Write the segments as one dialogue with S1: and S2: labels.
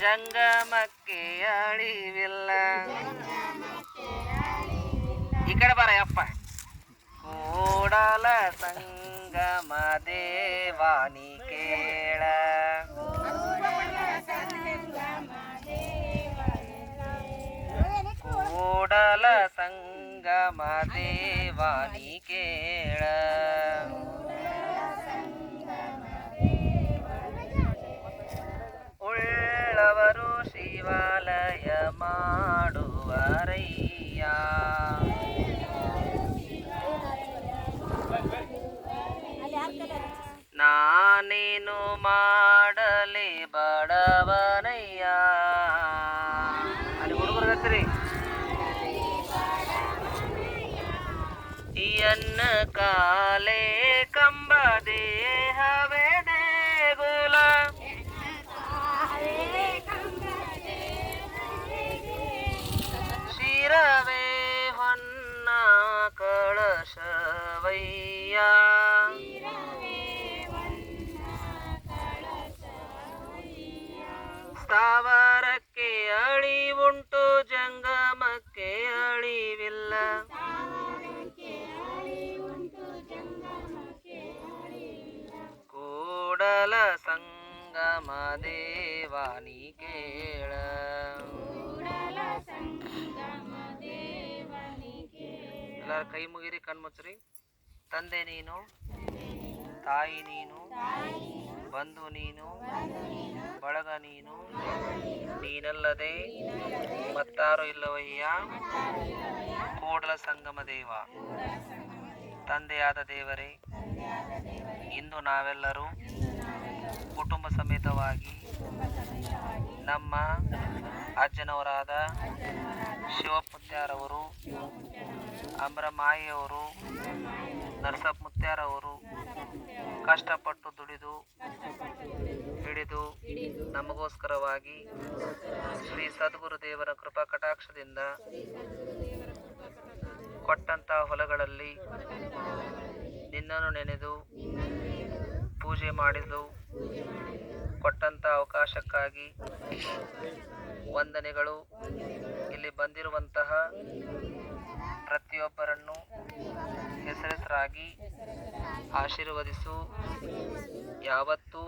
S1: ಜಂಗಮಕ್ಕೆ ಅಳಿವಿಲ್ಲ ಈ ಕಡೆ ಬರ ಯಪ್ಪ ಕೂಡಲ ಸಂಗಮ ದೇವಾನಿ ಕೇಳ ಕೂಡಲ ನಾನೇನು ಮಾಡಲಿ ಬಡವನಯ್ಯ ಅಲ್ಲಿ ಹುಡುಗರು ಹತ್ರಿ ಎನ್ನ ಕಾಲೇ ಕಂಬ ದೇಹವೇ ದೇಗುಲ ಶಿರವೇ ಹೊನ್ನ ಕಳಶವಯ್ಯ ಸ್ಥಾವರಕ್ಕೆ ಅಳಿವುಂಟು, ಜಂಗಮಕ್ಕೆ ಅಳಿವಿಲ್ಲ. ಕೂಡಲ ಸಂಗಮ ದೇವಾನಿ ಕೇಳ. ಎಲ್ಲರ ಕೈ ಮುಗಿರಿ, ಕಣ್ಮುಚ್ಚ್ರಿ. ತಂದೆ ನೀನು, ತಾಯಿ ನೀನು ಬಂಧು ನೀನು, ಬಳಗ ನೀನು, ನೀನಲ್ಲದೆ ಮತ್ತಾರು ಇಲ್ಲವಯ್ಯ? ಕೂಡಲ ಸಂಗಮ ದೇವ. ತಂದೆಯಾದ ದೇವರೇ, ಇಂದು ನಾವೆಲ್ಲರೂ ಕುಟುಂಬ ಸಮೇತವಾಗಿ ನಮ್ಮ ಅಜ್ಜನವರಾದ ಶಿವಪುತ್ಯಾರವರು ಅಮ್ರಮಾಯಿಯವರು ನರಸಪ್ಪ ಮುತ್ಯಾರವರು ಕಷ್ಟಪಟ್ಟು ದುಡಿದು, ಹಿಡಿದು ನಮಗೋಸ್ಕರವಾಗಿ ಶ್ರೀ ಸದ್ಗುರು ದೇವರ ಕೃಪಾ ಕಟಾಕ್ಷದಿಂದ ಕೊಟ್ಟಂತ ಹೊಲಗಳಲ್ಲಿ ನಿನ್ನನ್ನು ನೆನೆದು ಪೂಜೆ ಮಾಡಿದ್ದು ಕೊಟ್ಟಂತ ಅವಕಾಶಕ್ಕಾಗಿ ವಂದನೆಗಳು. ಇಲ್ಲಿ ಬಂದಿರುವಂತಹ ಪ್ರತಿಯೊಬ್ಬರನ್ನು ಹೆಸರೆಸರಾಗಿ ಆಶೀರ್ವದಿಸು. ಯಾವತ್ತೂ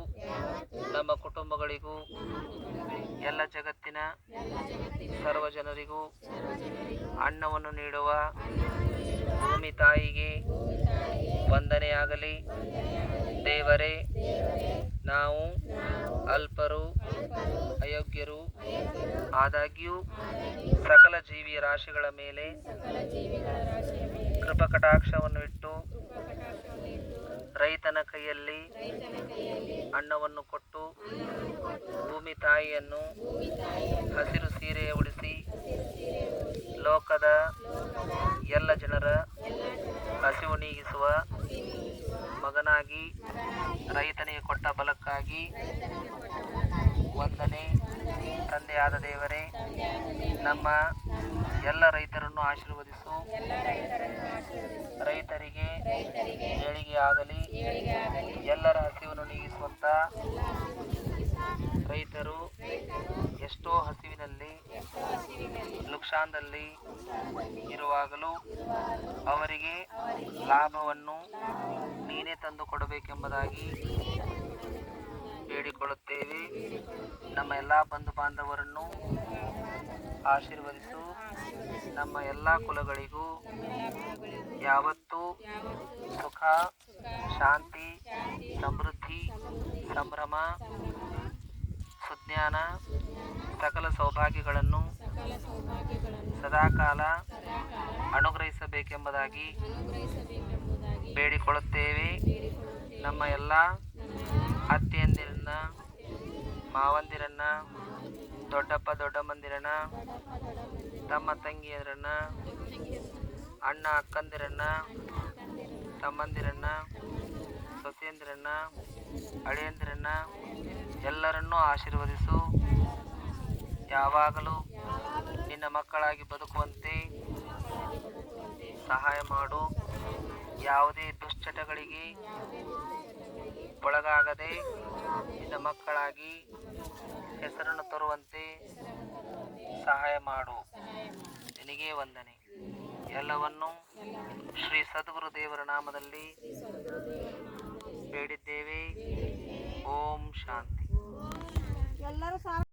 S1: ನಮ್ಮ ಕುಟುಂಬಗಳಿಗೂ, ಎಲ್ಲ ಜಗತ್ತಿನ ಸರ್ವ ಜನರಿಗೂ ಅನ್ನವನ್ನು ನೀಡುವ ಭೂಮಿ ತಾಯಿಗೆ ವಂದನೆಯಾಗಲಿ. ದೇವರೇ, ನಾವು ಅಲ್ಪರು, ಅಯೋಗ್ಯರು, ಆದಾಗ್ಯೂ ಸಕಲ ಜೀವಿಯ ರಾಶಿಗಳ ಮೇಲೆ ಕೃಪಕಟಾಕ್ಷವನ್ನು ಇಟ್ಟು ರೈತನ ಕೈಯಲ್ಲಿ ಅನ್ನವನ್ನು ಕೊಟ್ಟು ಭೂಮಿ ತಾಯಿಯನ್ನು ಹಸಿರು ಸೀರೆ ಉಡಿಸಿ ಲೋಕದ ಎಲ್ಲ ಜನರ ಹಸಿವು ನೀಗಿಸುವ ಮಗನಾಗಿ ರೈತನಿಗೆ ಕೊಟ್ಟ ಬಲಕ್ಕಾಗಿ ವಂದನೆ. ತಂದೆಯಾದ ದೇವರೇ ನಮ್ಮ ಎಲ್ಲ ರೈತರನ್ನು ಆಶೀರ್ವದಿಸು. ರೈತರಿಗೆ ಏಳಿಗೆ ಆಗಲಿ, ಎಲ್ಲರ ಹಸಿವನ್ನು ನೀಗಿಸುವಂತ ರೈತರು ಎಷ್ಟೋ ಹಸಿವಿನಲ್ಲಿ, ನುಕ್ಸಾನದಲ್ಲಿ ಇರುವಾಗಲೂ ಅವರಿಗೆ ಲಾಭವನ್ನು ನೀನೇ ತಂದು ಕೊಡಬೇಕೆಂಬುದಾಗಿ ಬೇಡಿಕೊಳ್ಳುತ್ತೇವೆ ನಮ್ಮ ಎಲ್ಲ ಬಂಧು ಬಾಂಧವರನ್ನು ಆಶೀರ್ವದಿಸು. ನಮ್ಮ ಎಲ್ಲ ಕುಲಗಳಿಗೂ ಯಾವತ್ತೂ ಸುಖ ಶಾಂತಿ ಸಮೃದ್ಧಿ ಸಂಭ್ರಮ ಸುಜ್ಞಾನ ಸಕಲ ಸೌಭಾಗ್ಯಗಳನ್ನು ಸದಾಕಾಲ ಅನುಗ್ರಹಿಸಬೇಕೆಂಬುದಾಗಿ ಬೇಡಿಕೊಳ್ಳುತ್ತೇವೆ. ನಮ್ಮ ಎಲ್ಲ ಅತ್ತೆಯಂದಿರನ್ನ ಮಾವಂದಿರನ್ನ, ದೊಡ್ಡಪ್ಪ ದೊಡ್ಡಮ್ಮಂದಿರನ್ನ, ತಮ್ಮ ತಂಗಿಯರನ್ನ, ಅಣ್ಣ ಅಕ್ಕಂದಿರನ್ನ, ತಮ್ಮಂದಿರನ್ನ, ಸೊಸೆಯಂದಿರನ್ನ, ಅಳಿಯಂದಿರನ್ನ ಎಲ್ಲರನ್ನೂ ಆಶೀರ್ವದಿಸು. ಯಾವಾಗಲೂ ನಿನ್ನ ಮಕ್ಕಳಾಗಿ ಬದುಕುವಂತೆ ಸಹಾಯ ಮಾಡು. ಯಾವುದೇ ದುಶ್ಚಟಗಳಿಗೆ ಒಳಗಾಗದೆ ನಿನ್ನ ಮಕ್ಕಳಾಗಿ ಹೆಸರನ್ನು ತರುವಂತೆ ಸಹಾಯ ಮಾಡು. ನಿನಗೇ ವಂದನೆ. ಎಲ್ಲವನ್ನು ಶ್ರೀ ಸದ್ಗುರು ದೇವರ ನಾಮದಲ್ಲಿ ಬೇಡಿದ್ದೇವೆ. ಓಂ ಶಾಂತಿ.
S2: ಎಲ್ಲರೂ